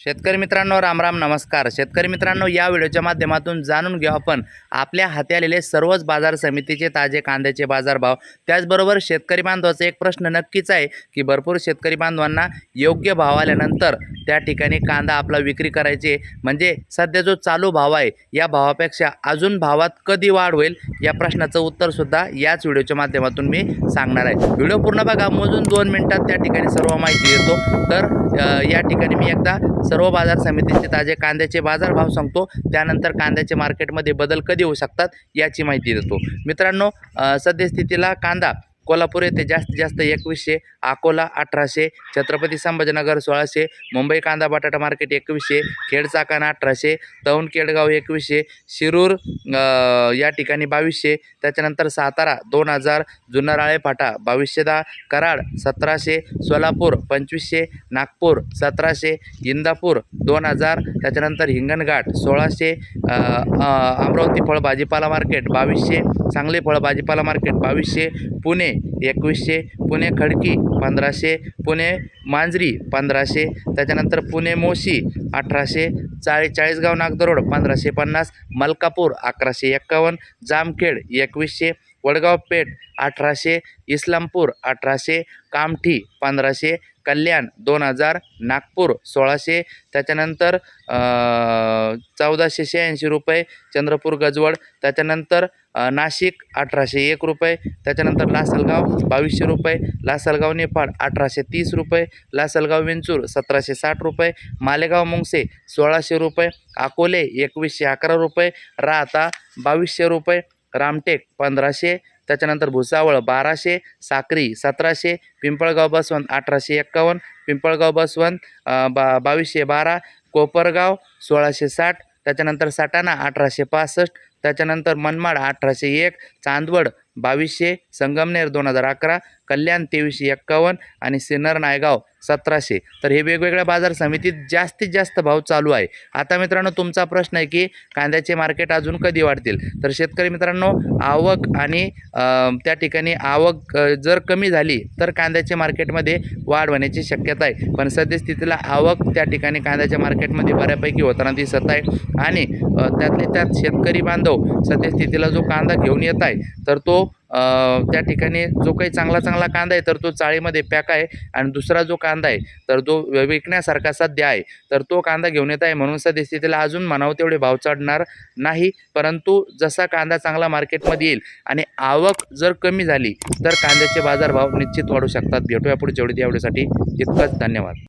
शेतकरी मित्रांनो रामराम नमस्कार. शेतकरी मित्रांनो या व्हिडिओच्या माध्यमातून जाणून घेऊ आपण आपल्या हाती आलेले सर्वच बाजार समितीचे ताजे कांद्याचे बाजारभाव. त्याचबरोबर शेतकरी बांधवाचा एक प्रश्न नक्कीच आहे की भरपूर शेतकरी बांधवांना योग्य भाव आल्यानंतर त्या ठिकाणी कांदा आपला विक्री करायचे. म्हणजे सध्या जो चालू भाव आहे या भावापेक्षा अजून भावात कधी वाढ होईल या प्रश्नाचं उत्तरसुद्धा याच व्हिडिओच्या माध्यमातून मी सांगणार आहे. व्हिडिओ पूर्ण बघा मोजून दोन मिनिटात त्या ठिकाणी सर्व माहिती देतो. तर या ठिकाणी मी एकदा सर्व बाजार समितीचे ताजे कांद्याचे बाजारभाव सांगतो. त्यानंतर कांद्याचे मार्केटमध्ये बदल कधी होऊ शकतात याची माहिती देतो. मित्रांनो सद्यस्थितीला कांदा कोल्हापूर येथे जास्तीत जास्त एकवीसशे अकोला अठराशे छत्रपती संभाजीनगर सोळाशे मुंबई कांदा बटाटा मार्केट एकवीसशे खेड चाकण अठराशे तौन केडगाव एकवीसशे शिरूर या ठिकाणी बावीसशे त्याच्यानंतर सातारा दोन हजार जुन्नराळे फाटा बावीसशे दहा कराड सतराशे सोलापूर पंचवीसशे नागपूर सतराशे इंदापूर दोन हजार त्याच्यानंतर हिंगणघाट सोळाशे अमरावती फळ भाजीपाला मार्केट बावीसशे सांगली फळ भाजीपाला मार्केट बावीसशे पुणे एकवीसशे पुणे खडकी पंधराशे पुणे मांजरी पंधराशे त्याच्यानंतर पुणे मोशी अठराशे चाळी चाळीसगाव नागदरोड पंधराशे पन्नास मलकापूर अकराशे एक्कावन्न जामखेड एकवीसशे वडगाव पेठ अठराशे इस्लामपूर अठराशे कामठी पंधराशे कल्याण दोन हजार नागपूर सोळाशे. त्याच्यानंतर चौदाशे शहाऐंशी रुपये चंद्रपूर गजवड. त्याच्यानंतर नाशिक अठराशे एक रुपये. त्याच्यानंतर लासलगाव बावीसशे रुपये. लासलगाव नेपाळ अठराशे तीस रुपये. लासलगाव विंचूर सतराशे साठ रुपये. मालेगाव मुंगसे सोळाशे रुपये. अकोले एकवीसशे अकरा रुपये. राहता बावीसशे रुपये. रामटेक पंधराशे. त्याच्यानंतर भुसावळ बाराशे साक्री सतराशे पिंपळगाव बसवंत अठराशे एक्कावन्न पिंपळगाव बसवंत बा बावीसशे बारा कोपरगाव सोळाशे साठ त्याच्यानंतर सटाणा अठराशे पासष्ट त्याच्यानंतर मनमाड अठराशे एक चांदवड बावीसशे संगमनेर दोन हजार अकरा कल्याण तेवीसशे एक्कावन्न आणि सिन्नर नायगाव सतराशे. तर हे वेगवेगळ्या बाजार समितीत जास्तीत जास्त भाव चालू आहे. आता मित्रांनो तुमचा प्रश्न आहे की कांद्याचे मार्केट अजून कधी वाढतील? तर शेतकरी मित्रांनो आवक आणि त्या ठिकाणी आवक जर कमी झाली तर कांद्याच्या मार्केटमध्ये वाढ होण्याची शक्यता आहे. पण सद्यस्थितीला आवक त्या ठिकाणी कांद्याच्या मार्केटमध्ये बऱ्यापैकी होताना दिसत आहे. आणि त्यातले त्यात शेतकरी बांधव सद्यस्थितीला जो कांदा घेऊन येत आहे तर तो त्या ठिकाणी जो काही चांगला चांगला कांदा आहे तर तो चाळीमध्ये पॅक आहे आणि दुसरा जो कांदा आहे तर तो विकण्यासारखा सध्या आहे तर तो कांदा घेऊन येत आहे. म्हणून सद्यस्थितीला अजून म्हणावं तेवढे भाव चढणार नाही. परंतु जसा कांदा चांगला मार्केटमध्ये येईल आणि आवक जर कमी झाली तर कांद्याचे बाजारभाव निश्चित वाढू शकतात. भेटूया पुढे जेवढी त्यावेळेसाठी इतकंच धन्यवाद.